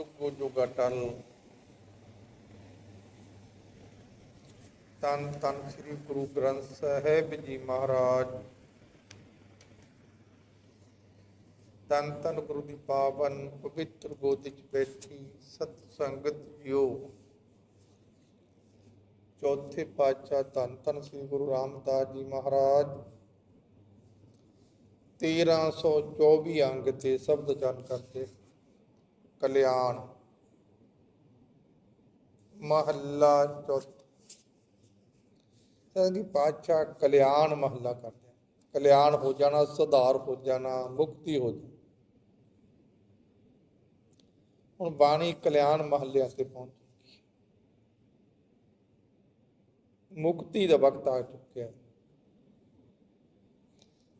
ਜੁਗੋ ਜੁਗ ਤਨ ਤਨ ਸ੍ਰੀ ਗੁਰੂ ਗ੍ਰੰਥ ਸਾਹਿਬ ਜੀ ਮਹਾਰਾਜ। ਤਨ ਤਨ ਗੁਰੂ ਦੀ ਪਾਵਨ ਪਵਿੱਤਰ ਗੋਦੀ ਚ ਬੈਠੀ ਸਤ ਸੰਗਤ ਜੀਓ। ਚੌਥੇ ਪਾਤਸ਼ਾਹ ਧੰਨ ਧੰਨ ਸ੍ਰੀ ਗੁਰੂ ਰਾਮਦਾਸ ਜੀ ਮਹਾਰਾਜ। 1324 ਅੰਗ ਤੇ ਸ਼ਬਦ ਚਰਨ ਕਰਦੇ। ਕਲਿਆਣ। ਮਹੱਲਾ ਚੌਥਾ। ਸੰਗੀ ਪਾਤਸ਼ਾਹ ਕਲਿਆਣ ਮਹੱਲਾ ਕਰਦੇ ਆ। ਕਲਿਆਣ ਹੋ ਜਾਣਾ, ਸੁਧਾਰ ਹੋ ਜਾਣਾ, ਮੁਕਤੀ ਹੋ ਜਾਣਾ। ਹੁਣ ਬਾਣੀ ਕਲਿਆਣ ਮਹੱਲਿਆਂ ਤੇ ਪਹੁੰਚ ਚੁੱਕੀ ਮੁਕਤੀ ਦਾ ਵਕਤ ਆ ਚੁੱਕਿਆ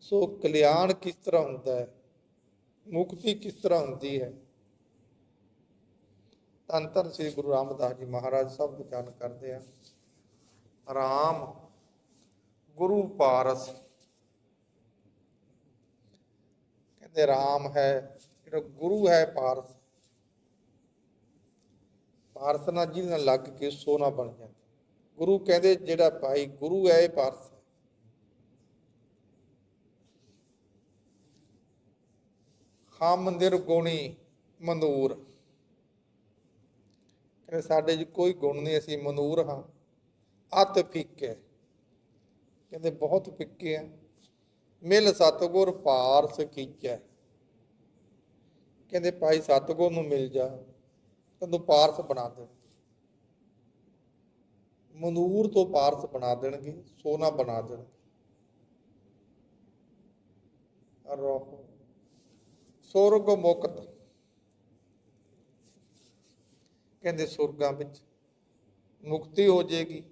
ਸੋ ਕਲਿਆਣ ਕਿਸ ਤਰ੍ਹਾਂ ਹੁੰਦਾ ਹੈ? ਮੁਕਤੀ ਕਿਸ ਤਰ੍ਹਾਂ ਹੁੰਦੀ ਹੈ? ਧੰਨ ਧੰਨ ਸ੍ਰੀ ਗੁਰੂ ਰਾਮਦਾਸ ਜੀ ਮਹਾਰਾਜ ਸਭ ਵਿਚਾਰ ਕਰਦੇ ਆ ਰਾਮ ਗੁਰੂ ਪਾਰਸ। ਕਹਿੰਦੇ ਰਾਮ ਹੈ, ਜਿਹੜਾ ਗੁਰੂ ਹੈ ਪਾਰਸ। ਪਾਰਸ ਨਾਲ ਜਿਹਦੇ ਨਾਲ ਲੱਗ ਕੇ ਸੋਨਾ ਬਣ ਜਾਂਦਾ। ਗੁਰੂ ਕਹਿੰਦੇ ਜਿਹੜਾ ਭਾਈ ਗੁਰੂ ਹੈ, ਇਹ ਪਾਰਸ ਹੈ। ਹਮ ਨਿਰਗੁਣੀ ਮਨੂਰ ਕਹਿੰਦੇ ਸਾਡੇ 'ਚ ਕੋਈ ਗੁਣ ਨਹੀਂ, ਅਸੀਂ ਮਨੂਰ ਹਾਂ। ਅਤ ਫਿੱਕੇ। ਕਹਿੰਦੇ ਬਹੁਤ ਫਿੱਕੇ ਆ। ਮਿਲ ਸਤਗੁਰ ਪਾਰਸ ਕੀਚੈ ਕਹਿੰਦੇ ਭਾਈ ਸਤਗੁਰ ਨੂੰ ਮਿਲ ਜਾ, ਤੈਨੂੰ ਪਾਰਸ ਬਣਾ ਦੇ। ਮਨੂਰ ਤੋਂ ਪਾਰਸ ਬਣਾ ਦੇਣਗੇ, ਸੋਨਾ ਬਣਾ ਦੇਣਗੇ ਰੋਹ ਸੁਰਗ ਮੁਕਤ। ਕਹਿੰਦੇ ਸੁਰਗਾਂ ਵਿੱਚ। ਮੁਕਤੀ ਹੋ ਜਾਏਗੀ।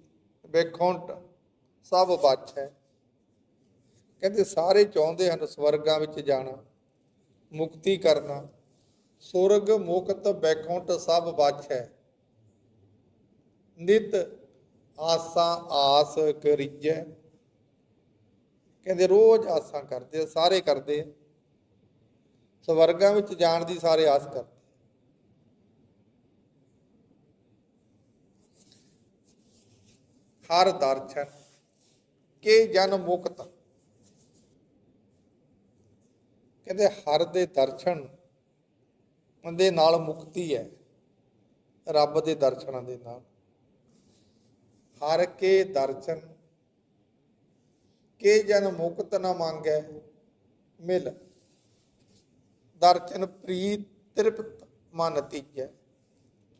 ਬੇਖੌਂਟ ਸਭ ਬਚ ਹੈ। ਕਹਿੰਦੇ ਸਾਰੇ ਚਾਹੁੰਦੇ ਹਨ ਸਵਰਗਾਂ ਵਿੱਚ ਜਾਣਾ, ਮੁਕਤੀ ਕਰਨਾ। ਸੁਰਗ, ਮੁਕਤ ਬੈਕੁੰਠ ਸਭ ਬਚ ਹੈ। ਨਿਤ ਆਸਾਂ ਆਸ ਕਰੀਜੈ। ਕਹਿੰਦੇ ਰੋਜ਼ ਆਸਾਂ ਕਰਦੇ ਸਾਰੇ ਕਰਦੇ ਸਵਰਗਾਂ ਵਿੱਚ ਜਾਣ ਦੀ ਸਾਰੇ ਆਸ ਕਰਦੇ ਹਰ ਦਰਸ਼ਨ ਕੇ ਜਨ ਮੁਕਤ। ਕਹਿੰਦੇ ਹਰ ਦੇ ਦਰਸ਼ਨ ਦੇ ਨਾਲ ਮੁਕਤੀ ਹੈ, ਰੱਬ ਦੇ ਦਰਸ਼ਨਾਂ ਦੇ ਨਾਲ। ਹਰ ਕੇ ਦਰਸ਼ਨ, ਕੇ ਜਨ ਮੁਕਤ ਨਾ ਮੰਗੈ ਮਿਲ। ਦਰਸ਼ਨ ਪ੍ਰੀਤ ਤ੍ਰਿਪਤ ਮਨ ਤੀਜੈ।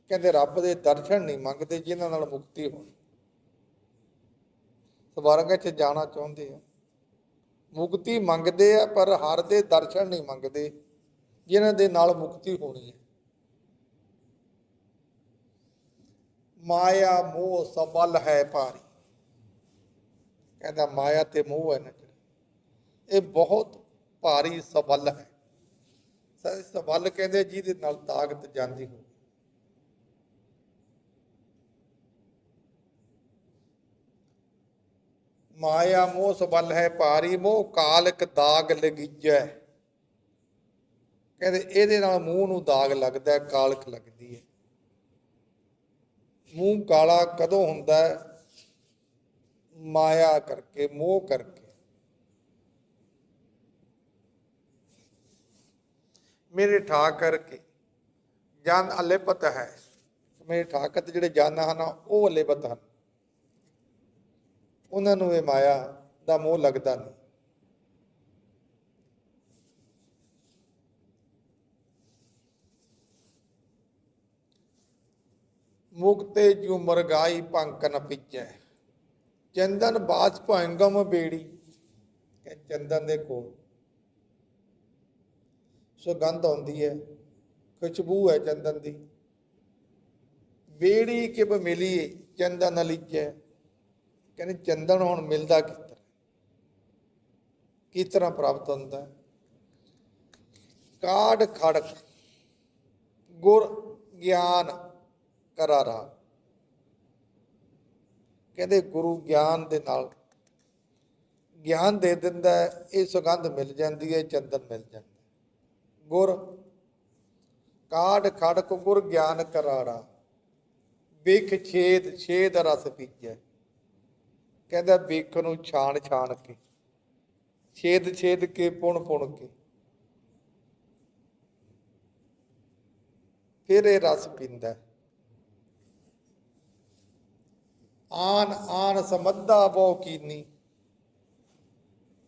ਕਹਿੰਦੇ ਰੱਬ ਦੇ ਦਰਸ਼ਨ ਨਹੀਂ ਮੰਗਦੇ ਜਿਨ੍ਹਾਂ ਨਾਲ ਮੁਕਤੀ ਹੋਣੀ। ਸਵਰਗ 'ਚ ਜਾਣਾ ਚਾਹੁੰਦੇ ਆ। ਮੁਕਤੀ ਮੰਗਦੇ ਆ, ਪਰ ਹਰ ਦੇ ਦਰਸ਼ਨ ਨਹੀਂ ਮੰਗਦੇ, ਜਿਨ੍ਹਾਂ ਦੇ ਨਾਲ ਮੁਕਤੀ ਹੋਣੀ ਹੈ। ਮਾਇਆ, ਮੋਹ, ਸਬਲ ਹੈ ਭਾਰੀ। ਕਹਿੰਦਾ ਮਾਇਆ ਤੇ ਮੋਹ ਹੈ ਨਾ ਜਿਹੜਾ। ਇਹ ਬਹੁਤ ਭਾਰੀ ਸਬਲ ਹੈ। ਸਬਲ ਕਹਿੰਦੇ ਜਿਹਦੇ ਨਾਲ ਤਾਕਤ ਜਾਂਦੀ ਹੋ ਮਾਇਆ ਮੋਹ ਸਬਲ ਹੈ, ਭਾਰੀ ਮੋਹ ਕਾਲਕ ਦਾਗ ਲਗੀਜੈ। ਕਹਿੰਦੇ ਇਹਦੇ ਨਾਲ ਮੂੰਹ ਨੂੰ ਦਾਗ ਲੱਗਦਾ ਹੈ, ਕਾਲਕ ਲੱਗਦੀ ਹੈ। ਮੂੰਹ ਕਾਲਾ ਕਦੋਂ ਹੁੰਦਾ ਹੈ? ਮਾਇਆ ਕਰਕੇ, ਮੋਹ ਕਰਕੇ। ਮੇਰੇ ਠਾਕਰ ਕਰਕੇ ਜਨ ਅਲਿਪਤ ਹੈ। ਮੇਰੇ ਠਾਕਤ ਜਿਹੜੇ ਜਨ ਹਨ, ਉਹ ਅਲਿਪਤ ਹਨ। ਉਹਨਾਂ ਨੂੰ ਇਹ ਮਾਇਆ ਦਾ ਮੋਹ ਲੱਗਦਾ ਨਹੀਂ। ਮੁਕਤੇ ਜੂ ਮਰਗਾਈ ਪੰਕ ਨ ਚੰਦਨ ਬਾਜ ਭੰਗਮ ਬੇੜੀ। ਕਿ ਚੰਦਨ ਦੇ ਕੋਲ ਸੁਗੰਧ ਆਉਂਦੀ ਹੈ, ਖੁਸ਼ਬੂ ਹੈ ਚੰਦਨ ਦੀ। ਬੇੜੀ ਕਿਬ ਮਿਲੀ ਚੰਦਨ ਲਿਜੈ ਕਹਿੰਦੇ ਚੰਦਨ ਹੁਣ ਮਿਲਦਾ ਕਿਸ ਤਰ੍ਹਾਂ? ਕਿਸ ਤਰ੍ਹਾਂ ਪ੍ਰਾਪਤ ਹੁੰਦਾ ਹੈ? ਕਾੜ ਖੜਕ, ਗੁਰ ਗਿਆਨ ਕਰਾਰਾ। ਕਹਿੰਦੇ ਗੁਰੂ ਗਿਆਨ ਦੇ ਨਾਲ ਗਿਆਨ ਦੇ ਦਿੰਦਾ ਇਹ ਸੁਗੰਧ ਮਿਲ ਜਾਂਦੀ ਹੈ, ਚੰਦਨ ਮਿਲ ਜਾਂਦਾ ਗੁਰ, ਕਾਢ ਖੜਕ, ਗੁਰ ਗਿਆਨ ਕਰਾੜਾ ਵਿਖ ਛੇਦ ਛੇਦ ਰਸ ਪੀਜੈ। ਕਹਿੰਦਾ ਵੇਖ ਨੂੰ ਛਾਣ ਛਾਣ ਕੇ, ਛੇਦ ਛੇਦ ਕੇ, ਪੁਣ ਪੁਣ ਕੇ। ਫਿਰ ਇਹ ਰਸ ਪੀਂਦਾ। ਹੈ। ਆਨ ਆਨ ਸਮੱਧਾ ਬਹੁ ਕੀਨੀ।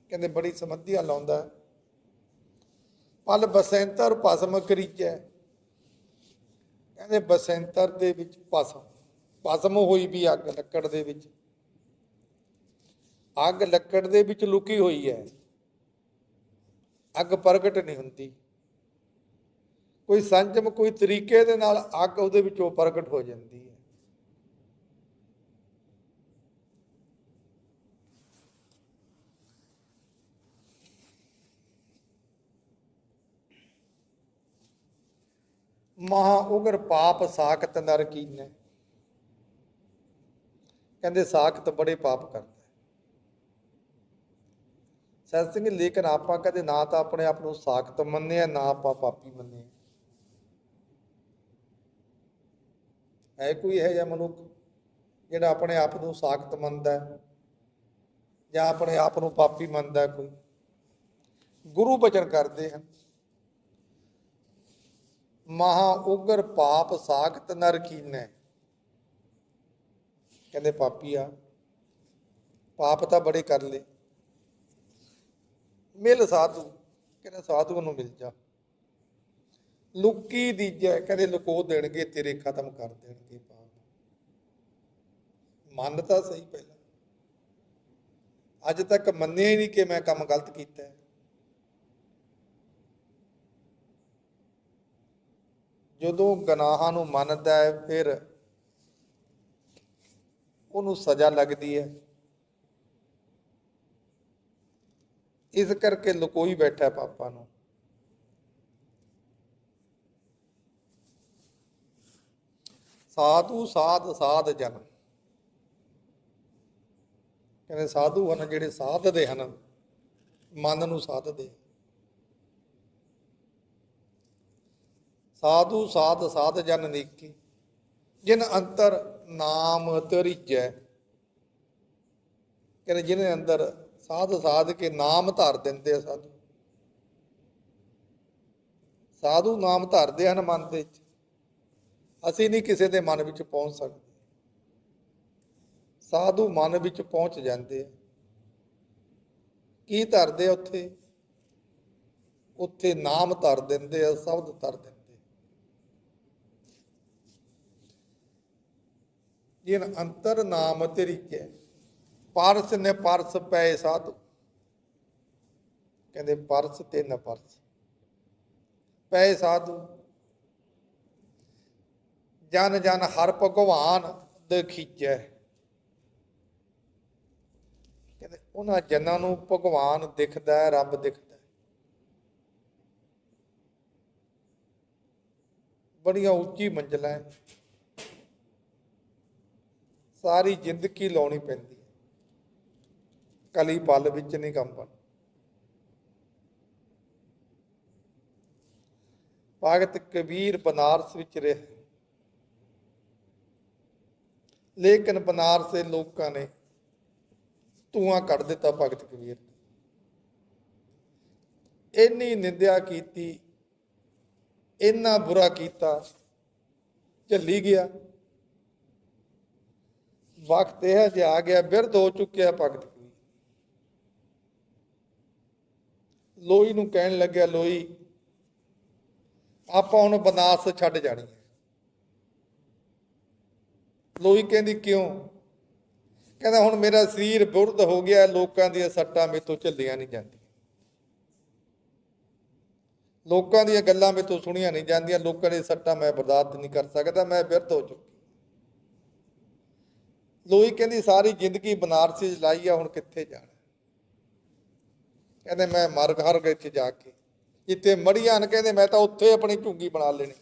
ਕਹਿੰਦੇ ਬੜੀ ਸਮੱਧਿਆ ਲਾਉਂਦਾ। ਪਲ ਬਸੰਤਰ ਭਸਮ ਕਰੀਜੈ ਕਹਿੰਦੇ ਬਸੰਤਰ ਦੇ ਵਿੱਚ ਭਸਮ ਭਸਮ ਹੋਈ ਵੀ ਅੱਗ ਲੱਕੜ ਦੇ ਵਿੱਚ। ਅੱਗ ਲੱਕੜ ਦੇ ਵਿੱਚ ਲੁਕੀ ਹੋਈ ਹੈ। ਅੱਗ ਪ੍ਰਗਟ ਨਹੀਂ ਹੁੰਦੀ। ਕੋਈ ਸੰਜਮ, ਕੋਈ ਤਰੀਕੇ ਦੇ ਨਾਲ ਅੱਗ ਉਹਦੇ ਵਿੱਚੋਂ ਪ੍ਰਗਟ ਹੋ ਜਾਂਦੀ ਹੈ। ਮਹਾ ਉਗਰ ਪਾਪ ਸਾਖਤ ਨਰ ਕੀਨੇ ਕਹਿੰਦੇ ਸਾਖਤ ਬੜੇ ਪਾਪ ਕਰਦੇ। ਸਤ ਸਿੰਘ, ਲੇਕਿਨ ਆਪਾਂ ਕਦੇ ਨਾ ਤਾਂ ਆਪਣੇ ਆਪ ਨੂੰ ਸਾਖਤ ਮੰਨਿਆ ਨਾ ਆਪਾਂ ਪਾਪੀ ਮੰਨੇ ਹੈ ਕੋਈ ਹੈ ਜਾਂ ਮਨੁੱਖ ਜਿਹੜਾ ਆਪਣੇ ਆਪ ਨੂੰ ਸਾਖਤ ਮੰਨਦਾ ਹੈ? ਜਾਂ ਆਪਣੇ ਆਪ ਨੂੰ ਪਾਪੀ ਮੰਨਦਾ ਕੋਈ? ਗੁਰੂ ਬਚਨ ਕਰਦੇ ਹਨ, ਮਹਾ ਉਗਰ ਪਾਪ ਸਾਖਤ ਨਰ ਕੀਨੈ। ਕਹਿੰਦੇ ਪਾਪੀ ਆ, ਪਾਪ ਤਾਂ ਬੜੇ ਕਰ ਲਏ। ਮਿਲ ਸਾਧੂ, ਕਹਿੰਦਾ ਸਾਧੂ ਨੂੰ ਮਿਲ ਜਾ। ਲੁਕੀ ਦੀਜੈ ਕਹਿੰਦੇ ਲੁਕੋ ਦੇਣਗੇ, ਤੇਰੇ ਖਤਮ ਕਰ ਦੇਣਗੇ ਪਾਪ। ਮੰਨ ਤਾਂ ਸਹੀ ਪਹਿਲਾਂ। ਅੱਜ ਤੱਕ ਮੰਨਿਆ ਹੀ ਨਹੀਂ ਕਿ ਮੈਂ ਕੰਮ ਗਲਤ ਕੀਤਾ ਹੈ। ਜਦੋਂ ਗਨਾਹਾਂ ਨੂੰ ਮੰਨਦਾ ਹੈ, ਫਿਰ ਉਹਨੂੰ ਸਜ਼ਾ ਲੱਗਦੀ ਹੈ। ਇਸ ਕਰਕੇ ਲੁਕੋਈ ਬੈਠਾ ਪਾਪਾ ਨੂੰ। ਸਾਧੂ, ਸਾਧ ਸਾਧ ਜਨ। ਕਹਿੰਦੇ ਸਾਧੂ ਹਨ ਜਿਹੜੇ ਸਾਧਦੇ ਹਨ, ਮਨ ਨੂੰ ਸਾਧਦੇ। ਸਾਧੂ, ਸਾਧ ਸਾਧ ਜਨ ਨੀਕੀ, ਜਿਨ ਅੰਤਰ ਨਾਮ ਤਰੀਜੈ ਕਹਿੰਦੇ ਜਿਹਨੇ ਅੰਦਰ ਸਾਧ ਸਾਧ ਕੇ ਨਾਮ ਧਰ ਦਿੰਦੇ ਆ ਸਾਧੂ। ਸਾਧੂ ਨਾਮ ਧਰਦੇ ਹਨ ਮਨ ਦੇ ਵਿੱਚ। ਅਸੀਂ ਨਹੀਂ ਕਿਸੇ ਦੇ ਮਨ ਵਿੱਚ ਪਹੁੰਚ ਸਕਦੇ। ਸਾਧੂ ਮਨ ਵਿੱਚ ਪਹੁੰਚ ਜਾਂਦੇ ਆ। ਕੀ ਧਰਦੇ ਆ ਉੱਥੇ? ਉੱਥੇ ਨਾਮ ਧਰ ਦਿੰਦੇ ਆ, ਸ਼ਬਦ ਧਰ ਦਿੰਦੇ ਜਿਨ ਅੰਤਰ ਨਾਮ ਤਰੀਕੇ ਪਰਸ ਨੇ ਪਰਸ ਪਏ ਸਾਧੂ। ਕਹਿੰਦੇ ਪਰਸ ਤੇ ਨ ਪਰਸ। ਪਏ ਸਾਧੂ। ਜਨ ਜਨ ਹਰ ਭਗਵਾਨ ਦੇ ਦਖੀਜੈ ਕਹਿੰਦੇ ਉਹਨਾਂ ਜਨਾਂ ਨੂੰ ਭਗਵਾਨ ਦਿਖਦਾ ਹੈ ਰੱਬ ਦਿਖਦਾ। ਹੈ ਬੜੀਆਂ ਉੱਚੀ ਮੰਜ਼ਲਾਂ ਹੈ ਸਾਰੀ ਜ਼ਿੰਦਗੀ ਲਾਉਣੀ ਪੈਂਦੀ। ਕਲੀ ਪਲ ਵਿੱਚ ਨਹੀਂ ਕੰਮ ਬਣ। ਭਗਤ ਕਬੀਰ ਬਨਾਰਸ ਵਿੱਚ ਰਿਹਾ। ਲੇਕਿਨ ਬਨਾਰਸ ਦੇ ਲੋਕਾਂ ਨੇ ਧੂਆਂ ਕੱਢ ਦਿੱਤਾ ਭਗਤ ਕਬੀਰ ਇੰਨੀ ਨਿੰਦਿਆ ਕੀਤੀ, ਇੰਨਾ ਬੁਰਾ ਕੀਤਾ, ਝੱਲੀ ਗਿਆ। ਵਕਤ ਇਹ ਜਿਹਾ ਆ ਗਿਆ, ਬਿਰਧ ਹੋ ਚੁੱਕਿਆ ਭਗਤ ਕਬੀਰ ਲੋਈ ਨੂੰ ਕਹਿਣ ਲੱਗਿਆ ਲੋਈ ਆਪਾਂ ਹੁਣ ਬਨਾਰਸ ਛੱਡ ਜਾਣੀ ਹੈ। ਲੋਈ ਕਹਿੰਦੀ, ਕਿਉਂ? ਕਹਿੰਦਾ, ਹੁਣ ਮੇਰਾ ਸਰੀਰ ਬੁਰਦ ਹੋ ਗਿਆ, ਲੋਕਾਂ ਦੀਆਂ ਸੱਟਾਂ ਮੇਤੋਂ ਝੱਲੀਆਂ ਨਹੀਂ ਜਾਂਦੀਆਂ। ਲੋਕਾਂ ਦੀਆਂ ਗੱਲਾਂ ਮੇਤੋਂ ਸੁਣੀਆਂ ਨਹੀਂ ਜਾਂਦੀਆਂ, ਲੋਕਾਂ ਦੀਆਂ ਸੱਟਾਂ ਮੈਂ ਬਰਦਾਸ਼ਤ ਨਹੀਂ ਕਰ ਸਕਦਾ, ਮੈਂ ਬਿਰਧ ਹੋ ਚੁੱਕੀ ਲੋਈ ਕਹਿੰਦੀ, ਸਾਰੀ ਜ਼ਿੰਦਗੀ ਬਨਾਰਸੀ ਚ ਲਾਈ ਆ, ਹੁਣ ਕਿੱਥੇ ਜਾਣਾ? ਕਹਿੰਦੇ ਮੈਂ ਮਰ ਘਰ ਗਏ ਚ ਜਾ ਕੇ। ਜਿੱਥੇ ਮੜੀਆਂ ਨੇ ਕਹਿੰਦੇ ਮੈਂ ਤਾਂ ਉੱਥੇ ਆਪਣੀ ਝੁੰਗੀ ਬਣਾ ਲੈਣੀ।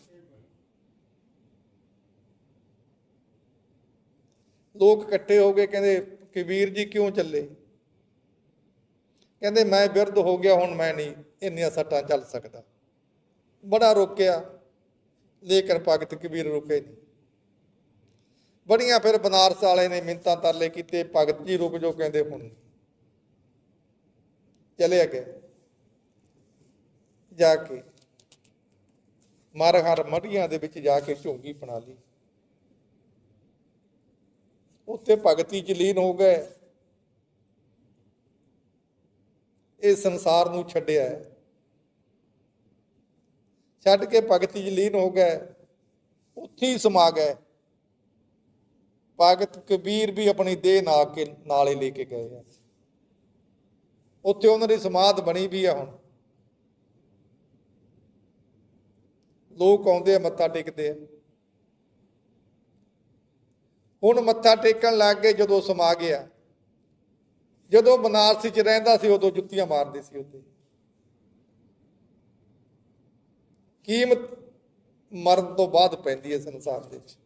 ਲੋਕ ਇਕੱਠੇ ਹੋ ਗਏ, ਕਹਿੰਦੇ ਕਬੀਰ ਜੀ ਕਿਉਂ ਚੱਲੇ? ਕਹਿੰਦੇ ਮੈਂ ਬਿਰਧ ਹੋ ਗਿਆ, ਹੁਣ ਮੈਂ ਨਹੀਂ, ਇੰਨੀਆਂ ਸੱਟਾਂ ਚੱਲ ਸਕਦਾ। ਬੜਾ ਰੋਕਿਆ, ਲੇਕਿਨ ਭਗਤ ਕਬੀਰ ਰੁਕੇ ਨਹੀਂ। ਬੜੀਆਂ ਫਿਰ ਬਨਾਰਸ ਵਾਲੇ ਨੇ ਮਿੰਤਾਂ ਤਰਲੇ ਕੀਤੇ, ਭਗਤ ਜੀ ਰੁਕ ਜੋ ਕਹਿੰਦੇ ਹੁਣ ਚਲੇ ਗਏ। ਜਾ ਕੇ ਮਰ ਹਰ ਮੜੀਆਂ ਦੇ ਵਿੱਚ ਜਾ ਕੇ ਝੋਂਗੀ ਬਣਾ ਲਈ। ਉੱਥੇ ਭਗਤੀ ਚ ਲੀਨ ਹੋ ਗਏ। ਇਹ ਸੰਸਾਰ ਨੂੰ ਛੱਡਿਆ ਛੱਡ ਕੇ ਭਗਤੀ ਚ ਲੀਨ ਹੋ ਗਏ। ਉੱਥੇ ਹੀ ਸਮਾ ਗਏ। ਭਗਤ ਕਬੀਰ ਵੀ ਆਪਣੀ ਦੇਹ ਨਾਲ ਕੇ ਨਾਲੇ ਲੈ ਕੇ ਗਏ ਆ। ਉੱਥੇ ਉਹਨਾਂ ਦੀ ਸਮਾਧ ਬਣੀ ਵੀ ਆ ਹੁਣ। ਲੋਕ ਆਉਂਦੇ ਆ, ਮੱਥਾ ਟੇਕਦੇ ਆ। ਹੁਣ ਮੱਥਾ ਟੇਕਣ ਲੱਗ ਗਏ ਜਦੋਂ ਸਮਾ ਗਿਆ ਜਦੋਂ ਬਨਾਰਸੀ ਚ ਰਹਿੰਦਾ ਸੀ, ਉਦੋਂ ਜੁੱਤੀਆਂ ਮਾਰਦੇ ਸੀ ਉੱਤੇ ਕੀਮਤ ਮਰਨ ਤੋਂ ਬਾਅਦ ਪੈਂਦੀ ਹੈ ਸੰਸਾਰ ਦੇ ਵਿੱਚ।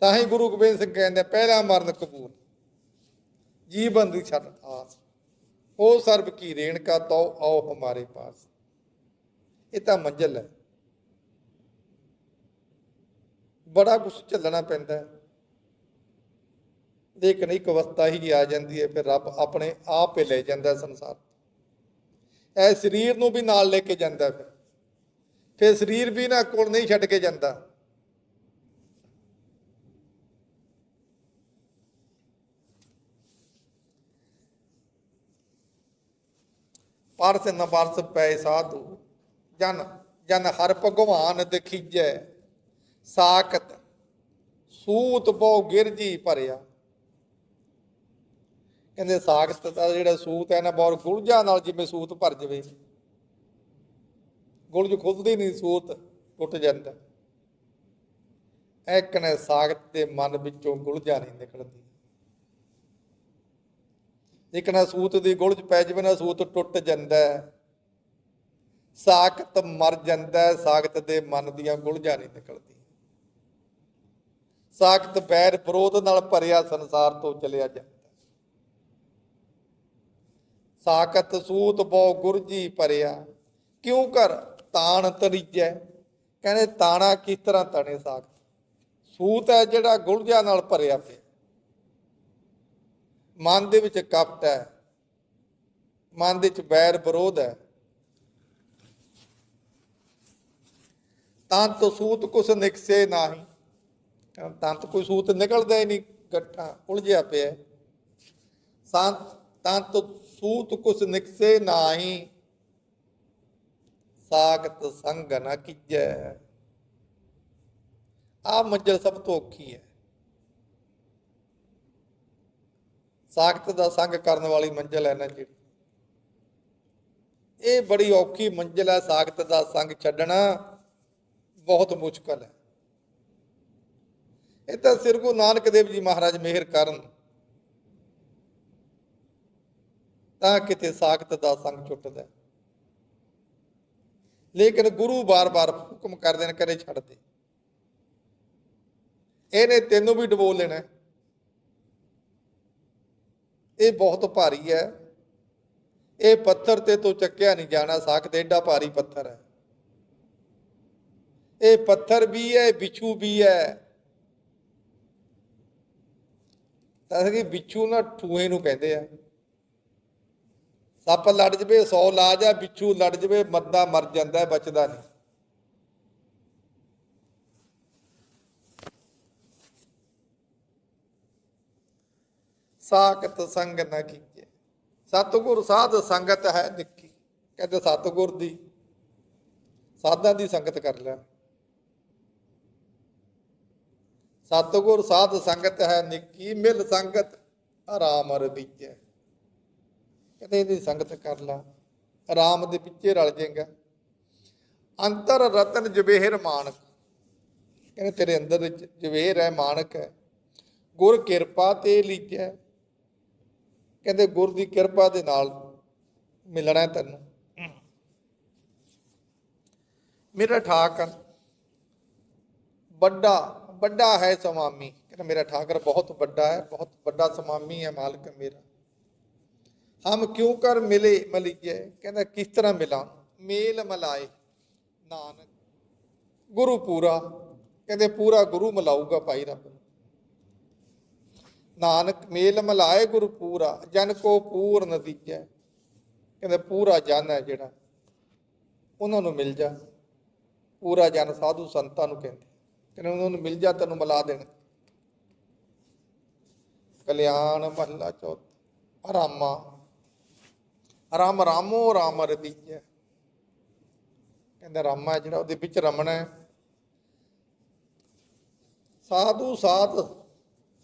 ਤਾਂ ਹੀ ਗੁਰੂ ਗੋਬਿੰਦ ਸਿੰਘ ਕਹਿੰਦੇ ਪਹਿਲਾ ਮਰਨ ਕਬੂਲ ਜੀਵਨ ਦੀ ਛੱਡ ਆਸ। ਉਹ ਸਰਬ ਕੀ ਰੇਣਕਾ ਤੋ ਆਓ ਹਮਾਰੇ ਪਾਸ। ਇਹ ਤਾਂ ਮੰਜ਼ਲ ਹੈ। ਬੜਾ ਕੁਝ ਝੱਲਣਾ ਪੈਂਦਾ ਹੈ। ਲੇਕਿਨ ਇੱਕ ਅਵਸਥਾ ਹੀ ਆ ਜਾਂਦੀ ਹੈ, ਫਿਰ ਰੱਬ ਆਪਣੇ ਆਪ ਹੀ ਲੈ ਜਾਂਦਾ ਸੰਸਾਰ ਇਹ ਸਰੀਰ ਨੂੰ ਵੀ ਨਾਲ ਲੈ ਕੇ ਜਾਂਦਾ ਫਿਰ। ਫਿਰ ਸਰੀਰ ਵੀ ਨਾ ਕੋਲ ਨਹੀਂ ਛੱਡ ਕੇ ਜਾਂਦਾ। ਪਰਸ ਨ ਪਰਸ ਪੈ ਸਾਧੂ। ਜਨ ਜਨ ਹਰ ਭਗਵਾਨ ਦਖੀਜੈ। ਸਾਖਤ ਸੂਤ ਬਹੁ ਗਿਰਜੀ ਭਰਿਆ। ਕਹਿੰਦੇ ਸਾਖਤ ਦਾ ਜਿਹੜਾ ਸੂਤ ਹੈ ਨਾ, ਬਹੁਤ ਗੁਲਜਾ ਨਾਲ ਜਿਵੇਂ ਸੂਤ ਭਰ ਜਵੇ। ਗੁਲਜ ਖੁੱਲਦੀ ਨਹੀਂ ਸੂਤ, ਟੁੱਟ ਜਾਂਦਾ। ਇੱਕ ਨੇ ਸਾਖਤ ਦੇ ਮਨ ਵਿੱਚੋਂ ਗੁਲਜਾ ਨਹੀਂ ਨਿਕਲਦੀ। ਲੇਕਿਨ ਸੂਤ ਦੀ ਗੁਲਜ ਪੈ ਜਵੇ, ਨਾ ਸੂਤ ਟੁੱਟ ਜਾਂਦਾ ਹੈ। ਸਾਖਤ ਮਰ ਜਾਂਦਾ ਹੈ, ਸਾਖਤ ਦੇ ਮਨ ਦੀਆਂ ਗੁਲਜਾਂ ਨਹੀਂ ਨਿਕਲਦੀ ਸਾਖਤ ਬੈਰ ਵਿਰੋਧ ਨਾਲ ਭਰਿਆ ਸੰਸਾਰ ਤੋਂ ਚਲਿਆ ਜਾਂਦਾ ਸਾਖਤ ਸੂਤ ਬਹੁ ਗੁਰਜੀ ਭਰਿਆ, ਕਿਉਂ ਕਰ ਤਾਣ ਤਰੀਜੈ? ਕਹਿੰਦੇ ਤਾਣਾ ਕਿਸ ਤਰ੍ਹਾਂ ਤਣੇ ਸਾਖਤ? ਸੂਤ ਹੈ ਜਿਹੜਾ ਗੁਲਜਾਂ ਨਾਲ ਭਰਿਆ ਪਿਆ। ਮਨ ਦੇ ਵਿੱਚ ਕਪਟ ਹੈ। ਮਨ ਦੇ ਵਿੱਚ ਬੈਰ ਵਿਰੋਧ ਹੈ। ਤੰਤ ਸੂਤ ਕੁਛ ਨਿਕਸੇ ਨਾਹੀ। ਤੰਤ ਕੋਈ ਸੂਤ ਨਿਕਲਦਾ ਹੀ ਨਹੀਂ, ਗੱਠਾ ਉਲਝਿਆ ਪਿਆ ਹੈ। ਸੰਤ ਤੰਤ ਸੂਤ ਕੁਛ ਨਿਕਸੇ ਨਾਹੀ। ਸਾਖਤ ਸੰਗ ਨਾ ਕੀਜੈ। ਆ ਮੰਜ਼ਲ ਸਭ ਤੋਂ ਔਖੀ ਹੈ। ਸਾਖਤ ਦਾ ਸੰਗ ਕਰਨ ਵਾਲੀ ਮੰਜ਼ਲ ਹੈ ਨਾ ਜਿਹੜੀ ਇਹ ਬੜੀ ਔਖੀ ਮੰਜ਼ਲ ਹੈ, ਸਾਖਤ ਦਾ ਸੰਗ ਛੱਡਣਾ ਬਹੁਤ ਮੁਸ਼ਕਲ ਹੈ। ਇਹ ਤਾਂ ਸਿਰ ਗੁਰੂ ਨਾਨਕ ਦੇਵ ਜੀ ਮਹਾਰਾਜ ਮਿਹਰ ਕਰਨ ਤਾਂ ਕਿਤੇ ਸਾਖਤ ਦਾ ਸੰਗ ਛੁੱਟਦਾ ਲੇਕਿਨ ਗੁਰੂ ਬਾਰ-ਬਾਰ ਹੁਕਮ ਕਰਦੇ ਨੇ, ਕਦੇ ਛੱਡ ਦੇ ਇਹਨੇ ਤੈਨੂੰ ਵੀ ਡਬੋ ਲੈਣਾ ਇਹ ਬਹੁਤ ਭਾਰੀ ਹੈ। ਇਹ ਪੱਥਰ ਤੇ ਤੋਂ ਚੱਕਿਆ ਨਹੀਂ ਜਾਣਾ ਸਾਖਤ, ਏਡਾ ਭਾਰੀ ਪੱਥਰ ਹੈ। ਇਹ ਪੱਥਰ ਵੀ ਹੈ ਬਿੱਛੂ ਵੀ ਹੈ। ਤਾਂ ਕਿ ਬਿੱਛੂ ਨਾ ਠੂਏ ਨੂੰ ਕਹਿੰਦੇ ਆ। ਸੱਪ ਲੜ ਜਵੇ 100 ਲਾ ਜਾ ਬਿੱਛੂ ਲੜ ਜਵੇ, ਮੱਦਾ ਮਰ ਜਾਂਦਾ, ਬਚਦਾ ਨਹੀਂ। ਸਾਖਤ ਸੰਗ ਨਾ ਕੀਜੇ। ਸਤਿਗੁਰ ਸਾਧ ਸੰਗਤ ਹੈ ਨਿੱਕੀ। ਕਹਿੰਦੇ ਸਤਿਗੁਰ ਦੀ ਸਾਧਾਂ ਦੀ ਸੰਗਤ ਕਰ ਲੈ। ਸਤਿਗੁਰ ਸਾਧ ਸੰਗਤ ਹੈ ਨਿੱਕੀ, ਮਿਲ ਸੰਗਤ ਆਰਾਮ ਰਬੀਜੈ ਕਹਿੰਦੇ ਇਹਦੀ ਸੰਗਤ ਕਰ ਲਾ। ਆਰਾਮ ਦੇ ਪਿੱਛੇ ਰਲ ਜਾਏਗਾ ਅੰਤਰ ਰਤਨ ਜਵੇਹਰ ਮਾਨਕ। ਕਹਿੰਦੇ ਤੇਰੇ ਅੰਦਰ ਜ- ਜਵੇਹਰ ਹੈ ਮਾਨਕ ਹੈ। ਗੁਰ ਕਿਰਪਾ ਤੇ ਲੀਜੈ। ਕਹਿੰਦੇ ਗੁਰ ਦੀ ਕਿਰਪਾ ਦੇ ਨਾਲ ਮਿਲਣਾ ਹੈ ਤੈਨੂੰ। ਮੇਰਾ ਠਾਕਰ ਵੱਡਾ ਵੱਡਾ ਹੈ ਸਮਾਮੀ। ਕਹਿੰਦਾ ਮੇਰਾ ਠਾਕਰ ਬਹੁਤ ਵੱਡਾ ਹੈ ਬਹੁਤ ਵੱਡਾ ਸਮਾਮੀ ਹੈ ਮਾਲਕ ਮੇਰਾ। ਹਮ ਕਿਉਂ ਕਰ ਮਿਲੇ ਮਲੀਏ? ਕਹਿੰਦਾ ਕਿਸ ਤਰ੍ਹਾਂ ਮਿਲਾਂ? ਮੇਲ ਮਲਾਏ ਨਾਨਕ। ਗੁਰੂ ਪੂਰਾ। ਕਹਿੰਦੇ ਪੂਰਾ ਗੁਰੂ ਮਿਲਾਊਗਾ ਭਾਈ ਰੱਬ। ਨੂੰ ਨਾਨਕ ਮੇਲ ਮਿਲਾਏ ਗੁਰੂ ਪੂਰਾ, ਜਨ ਕੋ ਪੂਰਨ ਦੀਜੈ। ਕਹਿੰਦੇ ਪੂਰਾ ਜਨ ਹੈ ਜਿਹੜਾ, ਉਹਨਾਂ ਨੂੰ ਮਿਲ ਜਾ। ਪੂਰਾ ਜਨ ਸਾਧੂ ਸੰਤਾਂ ਨੂੰ ਕਹਿੰਦੇ। ਕਹਿੰਦੇ ਉਹਨਾਂ ਨੂੰ ਮਿਲ ਜਾ, ਤੈਨੂੰ ਮਿਲਾ ਦੇਣ। ਕਲਿਆਣ ਮਹੱਲਾ ਚੌਥ, ਰਾਮਾ। ਰਾਮ ਰਾਮੋ, ਰਾਮ ਰਤੀਜੈ ਕਹਿੰਦਾ ਰਾਮਾ ਜਿਹੜਾ, ਉਹਦੇ ਵਿੱਚ ਰਮਣਾ ਹੈ। ਸਾਧੂ ਸਾਧ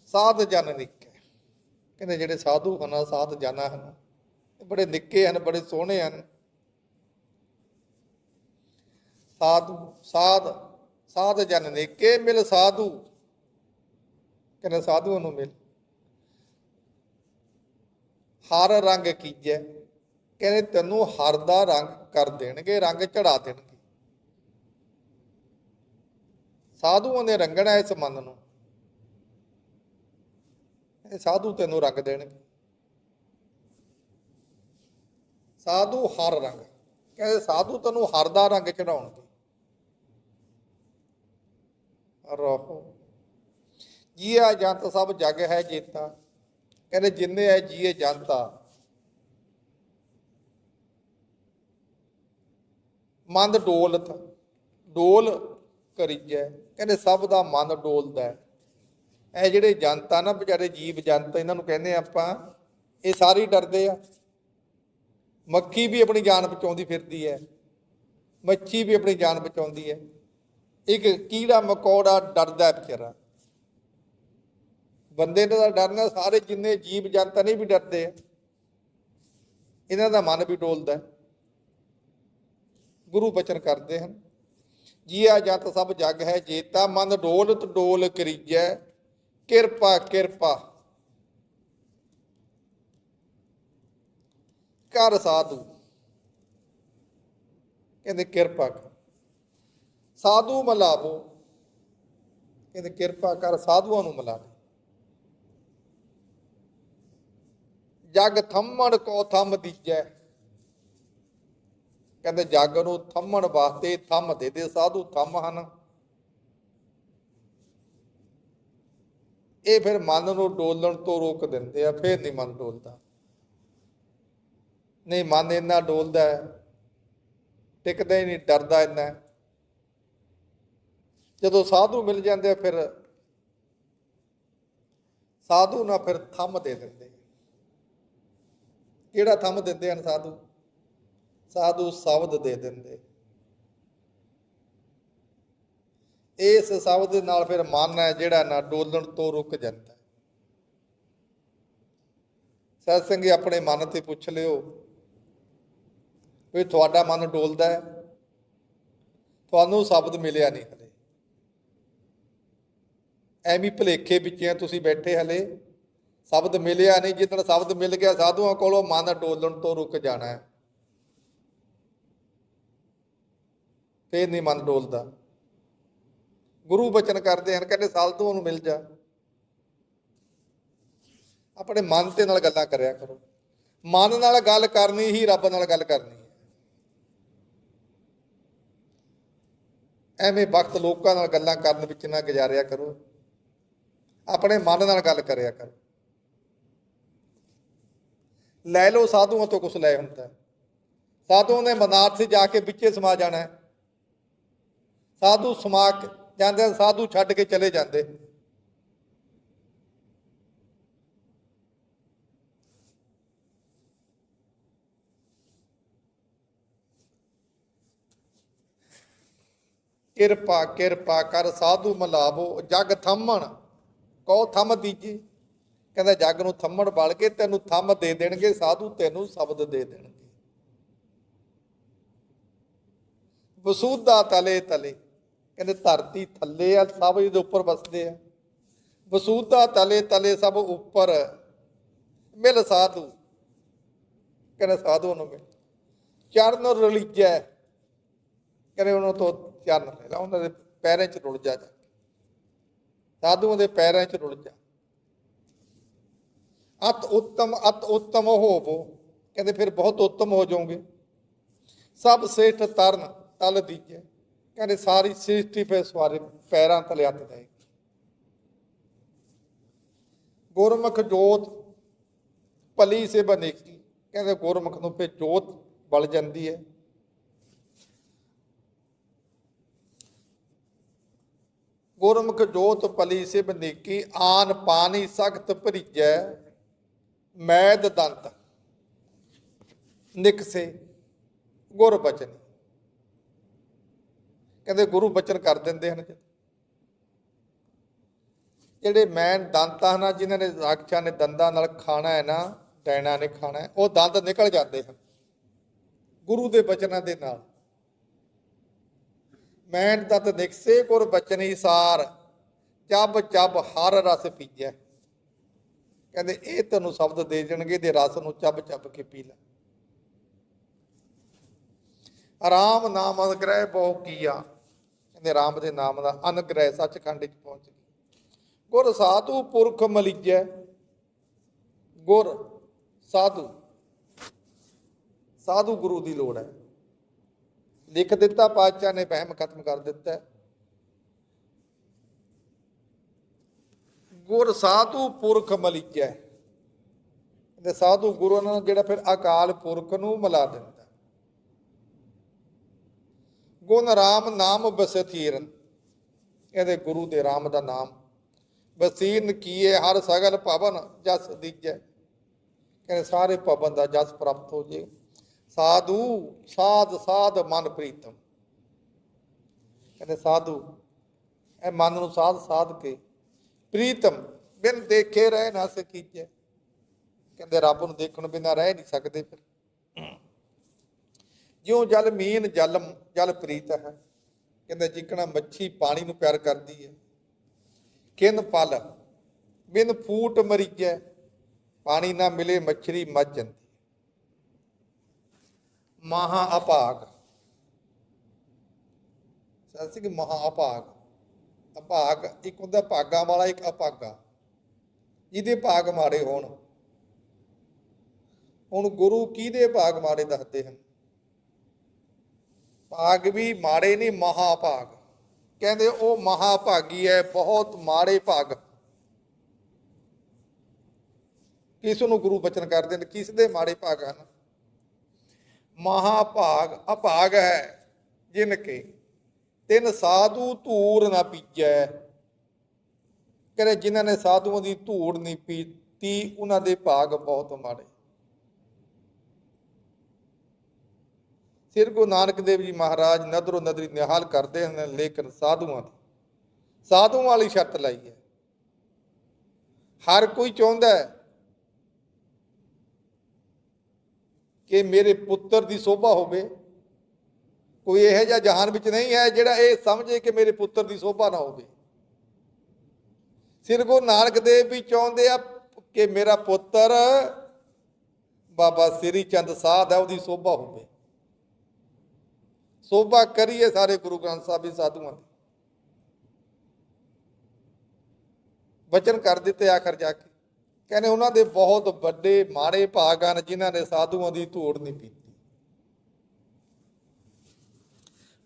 ਸਾਧ ਜਨ ਨਿੱਕੇ। ਕਹਿੰਦੇ ਜਿਹੜੇ ਸਾਧੂ ਹਨ, ਸਾਧ ਜਨ ਹਨ। ਇਹ ਬੜੇ ਨਿੱਕੇ ਹਨ, ਬੜੇ ਸੋਹਣੇ ਹਨ। ਸਾਧੂ, ਸਾਧ ਸਾਧ ਜਨ ਨਿੱਕੇ, ਮਿਲ ਸਾਧੂ। ਕਹਿੰਦੇ ਸਾਧੂਆਂ ਨੂੰ ਮਿਲ। ਹਰ ਰੰਗ ਕੀਜੈ। ਕਹਿੰਦੇ ਤੈਨੂੰ ਹਰ ਦਾ ਰੰਗ ਕਰ ਦੇਣਗੇ, ਰੰਗ ਚੜਾ ਦੇਣਗੇ। ਸਾਧੂਆਂ ਨੇ ਰੰਗਣਾ ਇਸ ਮਨ ਨੂੰ। ਇਹ ਸਾਧੂ ਤੈਨੂੰ ਰੰਗ ਦੇਣਗੇ। ਸਾਧੂ ਹਰ ਰੰਗ। ਕਹਿੰਦੇ ਸਾਧੂ ਤੈਨੂੰ ਹਰ ਦਾ ਰੰਗ ਚੜਾਉਣਗੇ ਰਹੋ ਜੀਆ ਜੰਤ ਸਭ ਜਗ ਹੈ ਜੇਤਾ। ਕਹਿੰਦੇ ਜਿੰਨੇ ਹੈ ਜੀਏ ਜਨਤਾ। ਮੰਦ ਡੋਲਤ, ਡੋਲ ਕਰੀਜੈ। ਕਹਿੰਦੇ ਸਭ ਦਾ ਮਨ ਡੋਲਦਾ ਹੈ। ਇਹ ਜਿਹੜੇ ਜਨਤਾ ਨਾ, ਵਿਚਾਰੇ ਜੀਵ ਜੰਤ ਇਹਨਾਂ ਨੂੰ ਕਹਿੰਦੇ ਆਪਾਂ, ਇਹ ਸਾਰੇ ਡਰਦੇ ਆ। ਮੱਖੀ ਵੀ ਆਪਣੀ ਜਾਨ ਬਚਾਉਂਦੀ ਫਿਰਦੀ ਹੈ। ਮੱਛੀ ਵੀ ਆਪਣੀ ਜਾਨ ਬਚਾਉਂਦੀ ਹੈ। ਇੱਕ ਕੀੜਾ ਮਕੌੜਾ ਡਰਦਾ ਵਿਚਾਰਾ। ਬੰਦੇ ਦਾ ਡਰਨਾ ਸਾਰੇ ਜਿੰਨੇ ਜੀਵ ਜੰਤ ਨਹੀਂ ਵੀ ਡਰਦੇ ਆ। ਇਹਨਾਂ ਦਾ ਮਨ ਵੀ ਡੋਲਦਾ ਗੁਰੂ ਬਚਨ ਕਰਦੇ ਹਨ। ਜੀਆ ਜਤ ਸਭ ਜਗ ਹੈ ਜੇਤਾ, ਮਨ ਡੋਲਤ ਡੋਲ ਕਰੀਜੈ। ਕਿਰਪਾ ਕਿਰਪਾ। ਕਰ ਸਾਧੂ। ਕਹਿੰਦੇ ਕਿਰਪਾ ਕਰ। ਸਾਧੂ ਮਲਾਵੋ। ਕਹਿੰਦੇ ਕਿਰਪਾ ਕਰ, ਸਾਧੂਆਂ ਨੂੰ ਮਿਲਾ ਦੇ। ਜਗ ਥੰਮਣ ਕੋ ਥੰਮ ਦੀਜੈ। ਕਹਿੰਦੇ ਜਗ ਨੂੰ ਥੰਮਣ ਵਾਸਤੇ ਥੰਮ ਦੇ ਦੇ ਸਾਧੂ ਥੰਮ ਹਨ। ਇਹ ਫਿਰ ਮਨ ਨੂੰ ਡੋਲਣ ਤੋਂ ਰੋਕ ਦਿੰਦੇ ਆ ਫਿਰ ਨਹੀਂ ਮਨ ਡੋਲਦਾ। ਨਹੀਂ ਮਨ ਇੰਨਾ ਡੋਲਦਾ ਹੈ, ਟਿਕਦਾ ਹੀ ਨਹੀਂ ਡਰਦਾ ਇੰਨਾ ਜਦੋਂ ਸਾਧੂ ਮਿਲ ਜਾਂਦੇ ਆ ਫਿਰ ਸਾਧੂ ਨਾ ਫਿਰ ਥੰਮ ਦੇ ਦਿੰਦੇ। ਕਿਹੜਾ ਥੰਮ ਦਿੰਦੇ ਹਨ ਸਾਧੂ? ਸਾਧੂ ਸ਼ਬਦ ਦੇ ਦਿੰਦੇ। ਇਸ ਸ਼ਬਦ ਦੇ ਨਾਲ ਫਿਰ ਮਨ ਹੈ ਜਿਹੜਾ ਨਾ ਡੋਲਣ ਤੋਂ ਰੁਕ ਜਾਂਦਾ ਹੈ। ਸਤ ਸੰਗੀ ਆਪਣੇ ਮਨ ਤੇ ਪੁੱਛ ਲਿਓ ਵੀ ਤੁਹਾਡਾ ਮਨ ਡੋਲਦਾ ਹੈ, ਤੁਹਾਨੂੰ ਸ਼ਬਦ ਮਿਲਿਆ ਨਹੀਂ ਹਲੇ। ਐਵੇਂ ਭਲੇਖੇ ਵਿੱਚ ਆ ਤੁਸੀਂ ਬੈਠੇ ਹਲੇ, ਸ਼ਬਦ ਮਿਲਿਆ ਨਹੀਂ ਜਿੱਦਣ ਸ਼ਬਦ ਮਿਲ ਗਿਆ, ਸਾਧੂਆਂ ਕੋਲੋਂ ਮਨ ਡੋਲਣ ਤੋਂ ਰੁਕ ਜਾਣਾ ਹੈ। ਫੇਰ ਨਹੀਂ ਮਨ ਡੋਲਦਾ। ਗੁਰੂ ਬਚਨ ਕਰਦੇ ਹਨ, ਕਹਿੰਦੇ ਸਾਧੂਆਂ ਨੂੰ ਮਿਲ ਜਾ। ਆਪਣੇ ਮਨ ਤੇ ਨਾਲ ਗੱਲਾਂ ਕਰਿਆ ਕਰੋ। ਮਨ ਨਾਲ ਗੱਲ ਕਰਨੀ ਹੀ ਰੱਬ ਨਾਲ ਗੱਲ ਕਰਨੀ ਹੈ। ਐਵੇਂ ਵਕਤ ਲੋਕਾਂ ਨਾਲ ਗੱਲਾਂ ਕਰਨ ਵਿੱਚ ਨਾ ਗੁਜ਼ਾਰਿਆ ਕਰੋ। ਆਪਣੇ ਮਨ ਨਾਲ ਗੱਲ ਕਰਿਆ ਕਰੋ। ਲੈ ਲਓ ਸਾਧੂਆਂ ਤੋਂ ਕੁਝ ਲੈ ਹੁੰਦਾ ਹੈ। ਸਾਧੂਆਂ ਨੇ ਮਨਾਰਥ ਜਾ ਕੇ ਵਿੱਚੇ ਸਮਾ ਜਾਣਾ ਸਾਧੂ ਸਮਾ ਕੇ ਜਾਂਦੇ ਸਾਧੂ ਛੱਡ ਕੇ ਚਲੇ ਜਾਂਦੇ। ਕਿਰਪਾ ਕਿਰਪਾ ਕਰ ਸਾਧੂ ਮਲਾਵੋ, ਜਗ ਥੰਮਣ। ਕੋ ਥੰਮ ਦੀਜੀ। ਕਹਿੰਦਾ ਜੱਗ ਨੂੰ ਥੰਮਣ ਬਲ ਕੇ ਤੈਨੂੰ ਥੰਮ ਦੇ ਦੇਣਗੇ, ਸਾਧੂ ਤੈਨੂੰ ਸ਼ਬਦ ਦੇ ਦੇਣਗੇ। ਵਸੂਦਾ ਤਲੇ ਤਲੇ। ਕਹਿੰਦੇ ਧਰਤੀ ਥੱਲੇ ਆ, ਸਭ ਇਹਦੇ ਉੱਪਰ ਵਸਦੇ ਆ। ਵਸੂਦਾ ਤਲੇ ਤਲੇ ਸਭ ਉੱਪਰ। ਮਿਲ ਸਾਧੂ। ਕਹਿੰਦੇ ਸਾਧੂ ਨੂੰ ਮਿਲ। ਚਰਨ ਰਲੀਜੈ। ਕਹਿੰਦੇ ਉਹਨਾਂ ਤੋਂ ਚਰਨ ਲੈ ਲਾ। ਉਹਨਾਂ ਦੇ ਪੈਰਾਂ 'ਚ ਰੁਲ ਜਾ ਜਾ ਸਾਧੂਆਂ ਦੇ ਪੈਰਾਂ 'ਚ ਰੁੜ ਜਾ। ਅਤ ਉੱਤਮ ਅਤ ਉੱਤਮ ਹੋਵੋ। ਕਹਿੰਦੇ ਫਿਰ ਬਹੁਤ ਉੱਤਮ ਹੋ ਜਾਓਗੇ। ਸਭ ਸੇਠ ਤਰਨ ਤਲ ਦੀਜੇ। ਕਹਿੰਦੇ ਸਾਰੀ ਸ੍ਰਿਸ਼ਟੀ ਫਿਰ ਸਵਾਰੇ ਪੈਰਾਂ ਤਲੇ ਹੱਥ ਦੇਗੀ ਗੁਰਮੁਖ ਜੋਤ ਭਲੀ ਸੇ ਬਨੇਕੀ। ਕਹਿੰਦੇ ਗੁਰਮੁਖ ਨੂੰ ਫਿਰ ਜੋਤ ਬਲ ਜਾਂਦੀ ਹੈ। ਗੁਰਮੁਖ ਜੋਤ ਭਲੀ ਸੇ ਬਨੇਕੀ, ਆਨ ਪਾਣੀ ਸਖਤ ਭਰੀਜੈ, ਮੈਦ ਦੰਤ, ਨਿਕਸੇ ਗੁਰ ਬਚਨ। ਕਹਿੰਦੇ ਗੁਰੂ ਬਚਨ ਕਰ ਦਿੰਦੇ ਹਨ ਜਿਹੜੇ ਮੈਨ ਦੰਤਾਂ ਹਨ ਜਿਨ੍ਹਾਂ ਨੇ ਰਾਖਸ਼ਾਂ ਨੇ ਦੰਦਾਂ ਨਾਲ ਖਾਣਾ ਹੈ ਨਾ ਡੈਣਾ ਨੇ ਖਾਣਾ ਹੈ, ਉਹ ਦੰਦ ਨਿਕਲ ਜਾਂਦੇ ਹਨ। ਗੁਰੂ ਦੇ ਬਚਨਾਂ ਦੇ ਨਾਲ। ਮੈਨ ਤਤ ਨਿਕਸੇ ਗੁਰ ਬਚਨੀ ਸਾਰ ਚੱਬ ਚੱਬ ਹਰ ਰਸ ਪੀਜੈ। ਕਹਿੰਦੇ ਇਹ ਤੈਨੂੰ ਸ਼ਬਦ ਦੇ ਦੇਣਗੇ ਦੇ ਰਸ ਨੂੰ ਚੱਬ ਚੱਬ ਕੇ ਪੀ ਲੈ। ਆਰਾਮ ਨਾਮ ਅਨਗ੍ਰਹਿ ਬਹੁ ਕੀਆ। ਕਹਿੰਦੇ ਰਾਮ ਦੇ ਨਾਮ ਦਾ ਅਨਗ੍ਰਹਿ ਸੱਚਖੰਡ ਵਿੱਚ ਪਹੁੰਚ ਗਈ। ਗੁਰ ਸਾਧੂ ਪੁਰਖ ਮਲੀਜੈ, ਗੁਰ ਸਾਧੂ ਸਾਧੂ ਗੁਰੂ ਦੀ ਲੋੜ ਹੈ। ਲਿਖ ਦਿੱਤਾ, ਪਾਤਸ਼ਾਹ ਨੇ ਵਹਿਮ ਖਤਮ ਕਰ ਦਿੱਤਾ। ਗੁਰ ਸਾਧੂ ਪੁਰਖ ਮਲੀਜੈ। ਤੇ ਸਾਧੂ ਗੁਰੂ ਨਾਲ ਜਿਹੜਾ ਫਿਰ ਅਕਾਲ ਪੁਰਖ ਨੂੰ ਮਿਲਾ ਦਿੰਦਾ ਗੁਣ ਰਾਮ ਨਾਮ ਬਸਥੀਰਨ ਇਹਦੇ ਗੁਰੂ ਦੇ ਰਾਮ ਦਾ ਨਾਮ। ਬਸੀਰਨ ਕੀਏ ਹਰ ਸਗਲ ਭਵਨ ਜਸ ਦੀਜੈ। ਕਹਿੰਦੇ ਸਾਰੇ ਭਵਨ ਦਾ ਜਸ ਪ੍ਰਾਪਤ ਹੋ ਜੇ। ਸਾਧੂ ਸਾਧ ਸਾਧ ਮਨ ਪ੍ਰੀਤਮ। ਕਹਿੰਦੇ ਸਾਧੂ ਇਹ ਮਨ ਨੂੰ ਸਾਧ ਸਾਧ ਕੇ ਪ੍ਰੀਤਮ ਬਿਨ ਦੇਖੇ ਰਹਿ ਨਾ ਸਕੀਜੈ। ਕਹਿੰਦੇ ਰੱਬ ਨੂੰ ਦੇਖਣ ਬਿਨਾਂ ਰਹਿ ਨਹੀਂ ਸਕਦੇ ਫਿਰ। ਜਿਉਂ ਜਲ ਮੀਨ ਜਲਮ ਜਲ ਪ੍ਰੀਤ ਹੈ। ਕਹਿੰਦੇ ਜਿਕਣਾ ਮੱਛੀ ਪਾਣੀ ਨੂੰ ਪਿਆਰ ਕਰਦੀ ਹੈ। ਕਿਨ ਪਲ ਬਿਨ ਫੂਟ ਮਰੀਜੈ, ਪਾਣੀ ਨਾ ਮਿਲੇ ਮੱਛਰੀ ਮੱਝ ਜਾਂਦੀ ਮਹਾ ਅਭਾਗ। ਸਾਸੀ ਕਿ ਮਹਾ ਅਭਾਗ। ਅਭਾਗ, ਇੱਕ ਹੁੰਦਾ ਭਾਗਾਂ ਵਾਲਾ, ਇੱਕ ਅਭਾਗਾ। ਜਿਹਦੇ ਭਾਗ ਮਾੜੇ ਹੋਣ। ਹੁਣ ਗੁਰੂ ਕਿਹਦੇ ਭਾਗ ਮਾੜੇ ਦੱਸਦੇ ਹਨ? ਭਾਗ ਵੀ ਮਾੜੇ ਨਹੀਂ ਮਹਾ ਭਾਗ ਕਹਿੰਦੇ ਉਹ ਮਹਾ ਭਾਗੀ ਹੈ, ਬਹੁਤ ਮਾੜੇ ਭਾਗ। ਕਿਸ ਨੂੰ ਗੁਰੂ ਬਚਨ ਕਰਦੇ ਨੇ? ਕਿਸ ਦੇ ਮਾੜੇ ਭਾਗ ਹਨ? ਮਹਾ ਭਾਗ ਅਭਾਗ ਹੈ, ਜਿਨ ਕੇ ਤਿੰਨ ਸਾਧੂ ਧੂੜ ਨਾ ਪੀਜੈ। ਕਹਿੰਦੇ ਜਿਨ੍ਹਾਂ ਨੇ ਸਾਧੂਆਂ ਦੀ ਧੂੜ ਨਹੀਂ ਪੀਤੀ ਉਹਨਾਂ ਦੇ ਭਾਗ ਬਹੁਤ ਮਾੜੇ। ਸ਼੍ਰੀ ਗੁਰੂ ਨਾਨਕ ਦੇਵ ਜੀ ਮਹਾਰਾਜ ਨਦਰੋ ਨਦਰੀ ਨਿਹਾਲ ਕਰਦੇ ਹਨ, ਲੇਕਿਨ ਸਾਧੂਆਂ ਦੀ, ਸਾਧੂਆਂ ਵਾਲੀ ਸ਼ਰਤ ਲਾਈ ਹੈ। ਹਰ ਕੋਈ ਚਾਹੁੰਦਾ ਹੈ ਕਿ ਮੇਰੇ ਪੁੱਤਰ ਦੀ ਸੋਭਾ ਹੋਵੇ। ਕੋਈ ਇਹੋ ਜਿਹਾ ਜਹਾਨ ਵਿੱਚ ਨਹੀਂ ਹੈ ਜਿਹੜਾ ਇਹ ਸਮਝੇ ਕਿ ਮੇਰੇ ਪੁੱਤਰ ਦੀ ਸੋਭਾ ਨਾ ਹੋਵੇ। ਸ਼੍ਰੀ ਗੁਰੂ ਨਾਨਕ ਦੇਵ ਵੀ ਚਾਹੁੰਦੇ ਆ ਕਿ ਮੇਰਾ ਪੁੱਤਰ ਬਾਬਾ ਸ੍ਰੀ ਚੰਦ ਸਾਧ ਹੈ, ਉਹਦੀ ਸੋਭਾ ਹੋਵੇ। ਸੋਭਾ ਕਰੀਏ ਸਾਰੇ ਗੁਰੂ ਗ੍ਰੰਥ ਸਾਹਿਬ ਜੀ ਸਾਧੂਆਂ ਦੀ। ਵਚਨ ਕਰ ਦਿੱਤੇ ਆਖਰ ਜਾ ਕੇ। ਕਹਿੰਦੇ ਉਹਨਾਂ ਦੇ ਬਹੁਤ ਵੱਡੇ ਮਾੜੇ ਭਾਗ ਹਨ ਜਿਨ੍ਹਾਂ ਨੇ ਸਾਧੂਆਂ ਦੀ ਧੂੜ ਨਹੀਂ ਪੀਤੀ।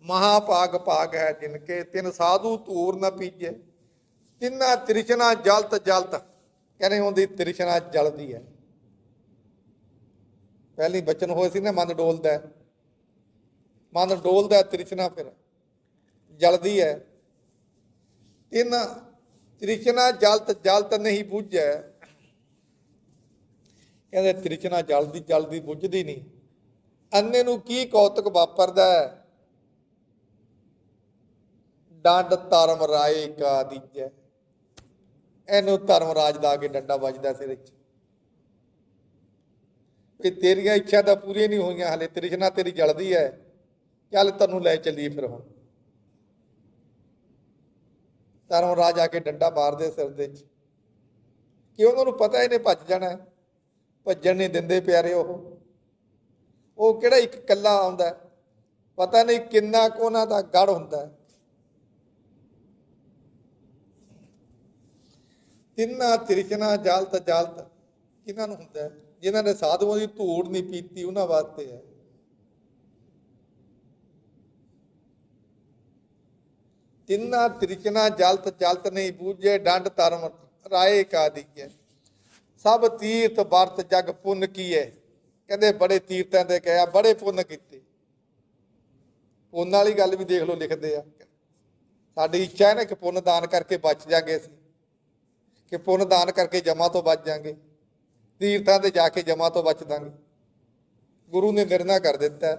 ਮਹਾ ਭਾਗ ਭਾਗ ਹੈ ਜਿਨ ਕੇ ਤਿੰਨ ਸਾਧੂ ਧੂੜ ਨਾ ਪੀਜੇ। ਤਿੰਨਾ ਤ੍ਰਿਸ਼ਨਾ ਜਲਤ ਜਲਤ। ਕਹਿੰਦੇ ਹੁੰਦੀ ਤ੍ਰਿਸ਼ਨਾ ਜਲਦੀ ਹੈ। ਪਹਿਲੀ ਬਚਨ ਹੋਏ ਸੀ ਨਾ, ਮਨ ਡੋਲਦਾ ਹੈ। ਮਨ ਡੋਲਦਾ ਤ੍ਰਿਸ਼ਨਾ ਫਿਰ। ਜਲਦੀ ਹੈ। ਤਿੰਨ, ਤ੍ਰਿਸ਼ਨਾ ਜਲਤ ਜਲਤ ਨਹੀਂ ਬੁੱਝੈ। ਕਹਿੰਦੇ ਤ੍ਰਿਸ਼ਨਾ ਜਲਦੀ ਜਲਦੀ ਬੁੱਝਦੀ ਨਹੀਂ। ਅੰਨੇ ਨੂੰ ਕੀ ਕੌਤਕ ਵਾਪਰਦਾ ਹੈ? ਡੰਡ ਧਰਮ ਰਾਏ ਕਾ ਦੀਜੈ। ਇਹਨੂੰ ਧਰਮ ਰਾਜ ਦਾ ਕੇ ਡੰਡਾ ਵੱਜਦਾ ਸਿਰ ਵਿੱਚ। ਵੀ ਤੇਰੀਆਂ ਇੱਛਾ ਤਾਂ ਪੂਰੀਆਂ ਨਹੀਂ ਹੋਈਆਂ, ਹਲੇ ਤ੍ਰਿਸ਼ਨਾ ਤੇਰੀ ਜਲਦੀ ਹੈ। ਚੱਲ ਤੈਨੂੰ ਲੈ ਚੱਲੀਏ ਫਿਰ ਹੁਣ। ਧਰਮ ਰਾਜ ਆ ਕੇ ਡੰਡਾ ਮਾਰਦੇ ਸਿਰ ਦੇ ਵਿੱਚ। ਕਿ ਉਹਨਾਂ ਨੂੰ ਪਤਾ ਇਹਨੇ ਭੱਜ ਜਾਣਾ ਭੱਜਣ ਨਹੀਂ ਦਿੰਦੇ ਪਿਆਰੇ ਉਹ। ਉਹ ਕਿਹੜਾ ਇੱਕ ਕੱਲਾ ਆਉਂਦਾ ਪਤਾ ਨਹੀਂ ਕਿੰਨਾ ਕੁ ਉਹਨਾਂ ਦਾ ਗੜ ਹੁੰਦਾ ਹੈ। ਤਿੰਨਾ ਤ੍ਰਿਸ਼ਨਾ ਜਲਤ ਜਲਤ ਕਿਹਨਾਂ ਨੂੰ ਹੁੰਦਾ ਹੈ? ਜਿਨ੍ਹਾਂ ਨੇ ਸਾਧੂਆਂ ਦੀ ਧੂੜ ਨਹੀਂ ਪੀਤੀ ਉਹਨਾਂ ਵਾਸਤੇ ਹੈ। ਤਿੰਨਾ ਤ੍ਰਿਚਨਾ ਜਲਤ ਜਲਤ ਨਹੀਂ ਬੂਝੇ, ਡੰਡ ਧਰਮ ਰਾਏ ਕਾ ਦੀਏ। ਸਭ ਤੀਰਥ ਵਰਤ ਜਗ ਪੁੰਨ ਕੀਏ। ਕਹਿੰਦੇ ਬੜੇ ਤੀਰਥਾਂ ਤੇ ਕਹਿਆ, ਬੜੇ ਪੁੰਨ ਕੀਤੇ। ਪੁੰਨ ਵਾਲੀ ਗੱਲ ਵੀ ਦੇਖ ਲਓ, ਲਿਖਦੇ ਆ। ਸਾਡੀ ਇੱਛਾ ਹੈ ਨਾ ਕਿ ਪੁੰਨ ਦਾਨ ਕਰਕੇ ਬਚ ਜਾਗੇ ਅਸੀਂ। ਕਿ ਪੁੰਨ ਦਾਨ ਕਰਕੇ ਜਮਾ ਤੋਂ ਬਚ ਜਾਗੇ। ਤੀਰਥਾਂ ਤੇ ਜਾ ਕੇ ਜਮਾ ਤੋਂ ਬਚ ਦਾਂਗੇ। ਗੁਰੂ ਨੇ ਨਿਰਣਾ ਕਰ ਦਿੱਤਾ।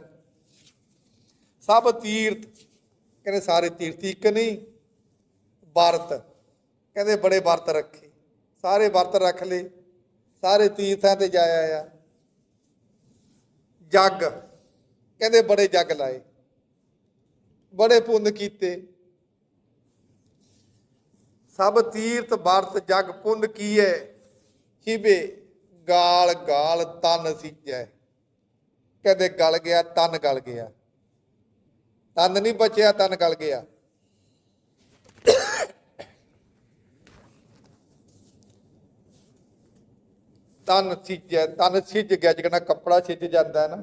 ਸਭ ਤੀਰਥ ਕਹਿੰਦੇ ਸਾਰੇ ਤੀਰਥ ਇੱਕ ਨਹੀਂ, ਵਰਤ। ਕਹਿੰਦੇ ਬੜੇ ਵਰਤ ਰੱਖੇ। ਸਾਰੇ ਵਰਤ ਰੱਖ ਲਏ। ਸਾਰੇ ਤੀਰਥਾਂ ਤੇ ਜਾਇਆ ਆ। ਜੱਗ। ਕਹਿੰਦੇ ਬੜੇ ਜੱਗ ਲਾਏ। ਬੜੇ ਪੁੰਨ ਕੀਤੇ। ਸਭ ਤੀਰਥ, ਵਰਤ, ਜਗ ਪੁੰਨ ਕੀਏ ਹਿਬੇ ਗਾਲ ਗਾਲ ਤਨ ਸਿੱਜੈ। ਕਹਿੰਦੇ ਗਲ ਗਿਆ, ਤਨ ਗਲ ਗਿਆ। ਤਨ ਨਹੀਂ ਬਚਿਆ ਤਨ ਗਲ ਗਿਆ। ਤਨ ਸਿੱਜੈ ਤਨ ਸਿੱਜ ਗਿਆ ਜਿਹੜਾ ਕੱਪੜਾ ਸਿੱਜ ਜਾਂਦਾ ਨਾ।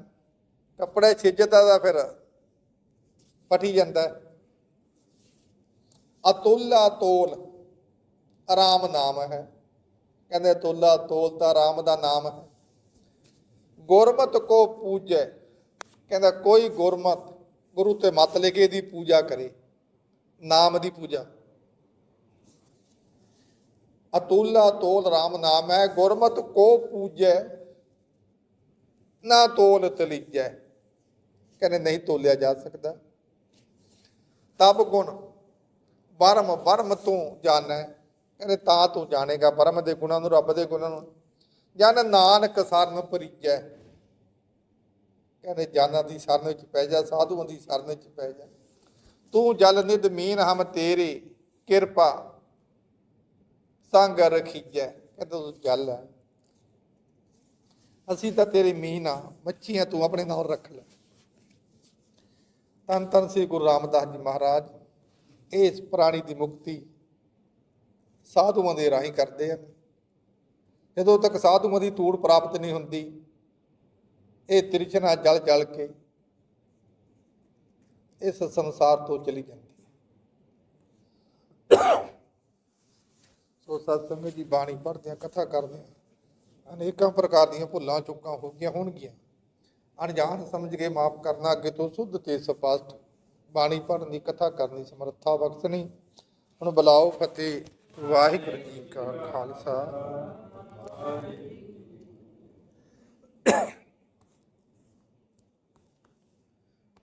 ਕੱਪੜਾ ਸਿੱਜਦਾ ਦਾ ਫਿਰ ਫਟੀ ਜਾਂਦਾ ਹੈ। ਅਤੁੱਲਾ ਤੋਲ, ਆਰਾਮ ਨਾਮ ਹੈ। ਕਹਿੰਦੇ ਅਤੁੱਲਾ ਤੋਲ ਤਾਂ ਆਰਾਮ ਦਾ ਨਾਮ ਹੈ। ਗੁਰਮਤ ਕੋ ਪੂਜੈ, ਕਹਿੰਦਾ ਕੋਈ ਗੁਰਮਤ ਗੁਰੂ ਤੇ ਮਤ ਲੈ ਕੇ ਇਹਦੀ ਪੂਜਾ ਕਰੇ, ਨਾਮ ਦੀ ਪੂਜਾ। ਅਤੁੱਲਾ ਤੋਲ ਰਾਮ ਨਾਮ ਹੈ, ਗੁਰਮਤ ਕੋ ਪੂਜੈ, ਨਾ ਤੋਲ ਤਲੀਜੈ। ਕਹਿੰਦੇ ਨਹੀਂ ਤੋਲਿਆ ਜਾ ਸਕਦਾ। ਤਬ ਗੁਣ ਬਰਮ ਬਰਮ ਤੋਂ ਜਾਣੈ। ਕਹਿੰਦੇ ਤਾਂ ਤੂੰ ਜਾਣੇਗਾ ਬਰਮ ਦੇ ਗੁਣਾਂ ਨੂੰ, ਰੱਬ ਦੇ ਗੁਣਾਂ ਨੂੰ। ਜਨ ਨਾਨਕ ਸਰਨ ਪਰਿਜੈ। ਕਹਿੰਦੇ ਜਾਨਾਂ ਦੀ ਸਰਨ ਵਿੱਚ ਪੈ ਜਾ, ਸਾਧੂਆਂ ਦੀ ਸਰਨ ਵਿੱਚ ਪੈ ਜਾ। ਤੂੰ ਜਲ ਨਿਧ ਮੀਨ ਹਮ ਤੇਰੇ, ਕਿਰਪਾ ਸੰਗ ਰਖੀਜੈ। ਕਹਿੰਦੇ ਤੂੰ ਜਲ ਹੈ। ਅਸੀਂ ਤਾਂ ਤੇਰੀ ਮੀਨ ਆ ਮੱਛੀਆਂ ਤੂੰ ਆਪਣੇ ਨਾਲ ਰੱਖ ਲੈ। ਤਨ ਤਨ ਸ੍ਰੀ ਗੁਰੂ ਰਾਮਦਾਸ ਜੀ ਮਹਾਰਾਜ, ਇਸ ਪ੍ਰਾਣੀ ਦੀ ਮੁਕਤੀ ਸਾਧੂਆਂ ਦੇ ਰਾਹੀਂ ਕਰਦੇ ਆ ਜਦੋਂ ਤੱਕ ਸਾਧੂਆਂ ਦੀ ਤੂੜ ਪ੍ਰਾਪਤ ਨਹੀਂ ਹੁੰਦੀ ਇਹ ਤ੍ਰਿਸ਼ਨਾ ਜਲ ਜਲ ਕੇ ਇਸ ਸੰਸਾਰ ਤੋਂ ਚਲੀ ਜਾਂਦੀ ਹੈ। ਸੋ ਸਤਸੰਗ ਦੀ ਬਾਣੀ ਪੜ੍ਹਦੇ ਆ ਕਥਾ ਕਰਦੇ ਆ ਅਨੇਕਾਂ ਪ੍ਰਕਾਰ ਦੀਆਂ ਭੁੱਲਾਂ ਚੁੱਕਾਂ ਹੋ ਗਈਆਂ ਹੋਣਗੀਆਂ। ਅਣਜਾਣ ਸਮਝ ਕੇ ਮਾਫ ਕਰਨਾ ਅੱਗੇ ਤੋਂ ਸੁੱਧ ਤੇ ਸਪਸ਼ਟ। ਬਾਣੀ ਪੜ੍ਹਨ ਦੀ, ਕਥਾ ਕਰਨ ਦੀ ਸਮਰੱਥਾ ਬਖਸ਼ਣੀ। ਹੁਣ ਬੁਲਾਓ ਫਤਿਹ, ਵਾਹਿਗੁਰੂ ਜੀ ਕਾ ਖਾਲਸਾ।